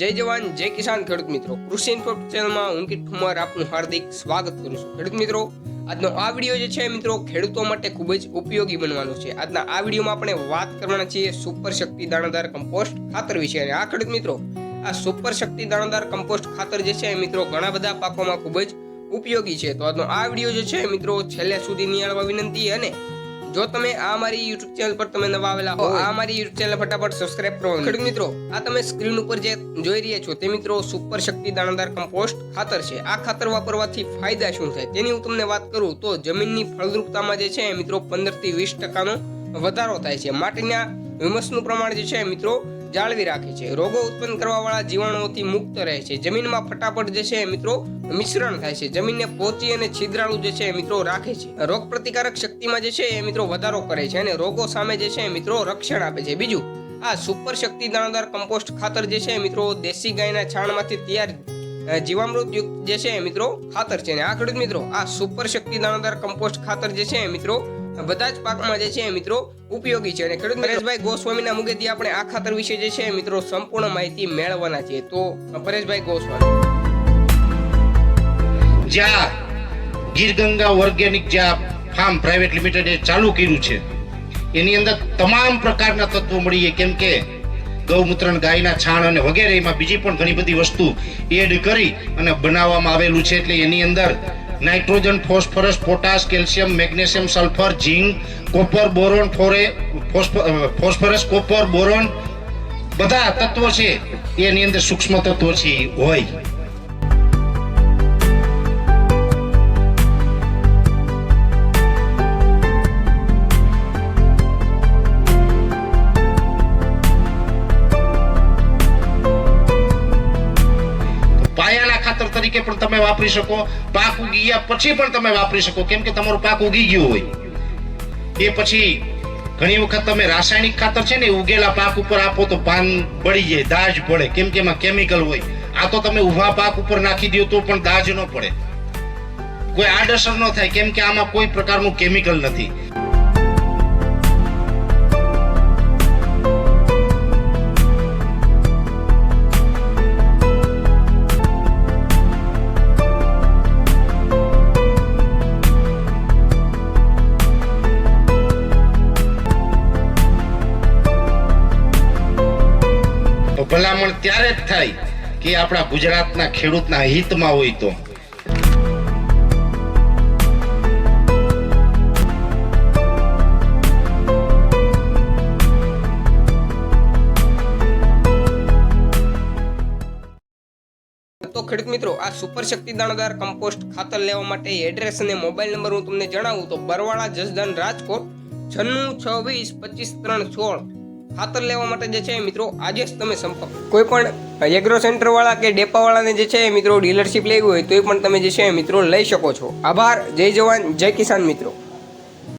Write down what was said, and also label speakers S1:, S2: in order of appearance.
S1: જય જવાન, જય કિસાન ખેડૂત મિત્રો. કૃષિ ઇન્ફો ચેનલમાં હું કિટ ઠુમર આપનું હાર્દિક સ્વાગત કરું છું. ખેડૂત મિત્રો, આજનો આ વીડિયો જે છે મિત્રો, ખેડૂતો માટે ખૂબ જ ઉપયોગી બનવાનો છે. આજના આ વિડીયોમાં આપણે વાત કરવાના છીએ સુપર શક્તિ દાણાદાર કમ્પોસ્ટ ખાતર વિશે. અને આ ખેડૂત મિત્રો, આ સુપર શક્તિ દાણાદાર કમ્પોસ્ટ ખાતર જે છે મિત્રો ઘણા બધા પાકોમાં ખૂબ જ ઉપયોગી છે. તો આજનો આ વીડિયો જે છે મિત્રો, છેલ્લે સુધી નિહાળવા વિનંતી અને જો તમે આ મારી યુટ્યુબ ચેનલ પર તમે નવા આવેલા હો આ મારી યુટ્યુબ ચેનલ ફટાફટ સબસ્ક્રાઇબ કરો. ખેડૂત મિત્રો આ તમે સ્ક્રીન ઉપર જે જોઈ રહ્યા છો તે મિત્રો સુપર શક્તિ દાણાદાર કમ્પોસ્ટ ખાતર છે. આ ખાતર વાપરવાથી ફાયદા શું થાય? તેની હું તમને વાત કરું તો જમીનની ફળદ્રુપતામાં જે છે મિત્રો પંદરથી વીસ ટકાનો વધારો થાય છે. માટીના હ્યુમસનું પ્રમાણ જે છે મિત્રો જાળવી રાખે છે. રોગો ઉત્પન્ન કરવા વાળા જીવાણુઓથી મુક્ત રહે છે. જમીનમાં ફટાફટ જે છે મિત્રો મિશ્રણ થાય છે. જમીનને પોચી અને છિદ્રાળુ જે છે મિત્રો રાખે છે. રોગ પ્રતિકારક શક્તિમાં જે છે એ મિત્રો વધારો કરે છે અને રોગો સામે જે છે મિત્રો રક્ષણ આપે છે. બીજું, આ સુપર શક્તિ દાણાદાર કમ્પોસ્ટ ખાતર જે છે મિત્રો દેશી ગાયના છાણમાંથી તૈયાર જીવામૃત યુક્ત જે છે મિત્રો ખાતર છે. અને આ ખેડૂત મિત્રો, આ સુપર શક્તિ દાણાદાર કમ્પોસ્ટ ખાતર જે છે મિત્રો બધા જ પાકમાં જે છે મિત્રો ઉપયોગી છે. અને ખેડૂત પરેશભાઈ ગોસ્વામીના મુખેથી આપણે આ ખાતર વિશે જે છે મિત્રો સંપૂર્ણ માહિતી મેળવવાના છીએ. તો પરેશભાઈ ગોસ્વામી.
S2: જ્યાં ગીરગંગા ઓર્ગેનિક જ્યાં ફાર્મ પ્રાઇવેટ લિમિટેડે ચાલુ કર્યું છે, એની અંદર તમામ પ્રકારના તત્વો મળી જાય કેમ કે ગૌમૂત્ર ગાયના છાણ અને વગેરે એમાં બીજી પણ ઘણી બધી વસ્તુ એડ કરી અને બનાવવામાં આવેલું છે. એટલે એની અંદર nitrogen, phosphorus, potash, calcium, magnesium, sulphur, zinc, copper, boron, ફોરે phosphorus, copper, boron, બધા તત્વો છે. એની અંદર સૂક્ષ્મ તત્વો છે હોય. તરીકે પણ તમે વાપરી શકો, પાક ઉગી ગયા પછી પણ તમે વાપરી શકો. કેમ કે તમારો પાક ઉગી ગયો હોય. એ પછી ઘણી વખત તમે રાસાયણિક ખાતર છે ને ઉગેલા પાક ઉપર આપો તો પાન બળી જાય, દાજ પડે. કેમ કે એમાં કેમિકલ હોય. આ તો તમે ઊભા પાક ઉપર નાખી દો તો પણ દાજ ન પડે. કોઈ આડઅસર ન થાય. કેમ કે આમાં કોઈ પ્રકારનું કેમિકલ નથી. ભલામણ ત્યારે જ થાય કે આપણા ગુજરાતના ખેડૂતના હિતમાં હોય
S1: તો. ખેડૂત મિત્રો, આ સુપર શક્તિ દાણદાર કમ્પોસ્ટ ખાતર લેવા માટે એડ્રેસ અને મોબાઈલ નંબર હું તમને જણાવું તો બરવાળા જસદન રાજકોટ છન્નું છવ્વીસ પચીસ ત્રણ સોળ. ખાતર લેવા માટે જે છે મિત્રો આજે જ તમે સંપર્ક કોઈ પણ એગ્રો સેન્ટર વાળા કે ડેપા વાળાને જે છે મિત્રો ડીલરશીપ લેવી હોય તો એ પણ તમે જે છે મિત્રો લઈ શકો છો. આભાર. જય જવાન. જય કિસાન મિત્રો.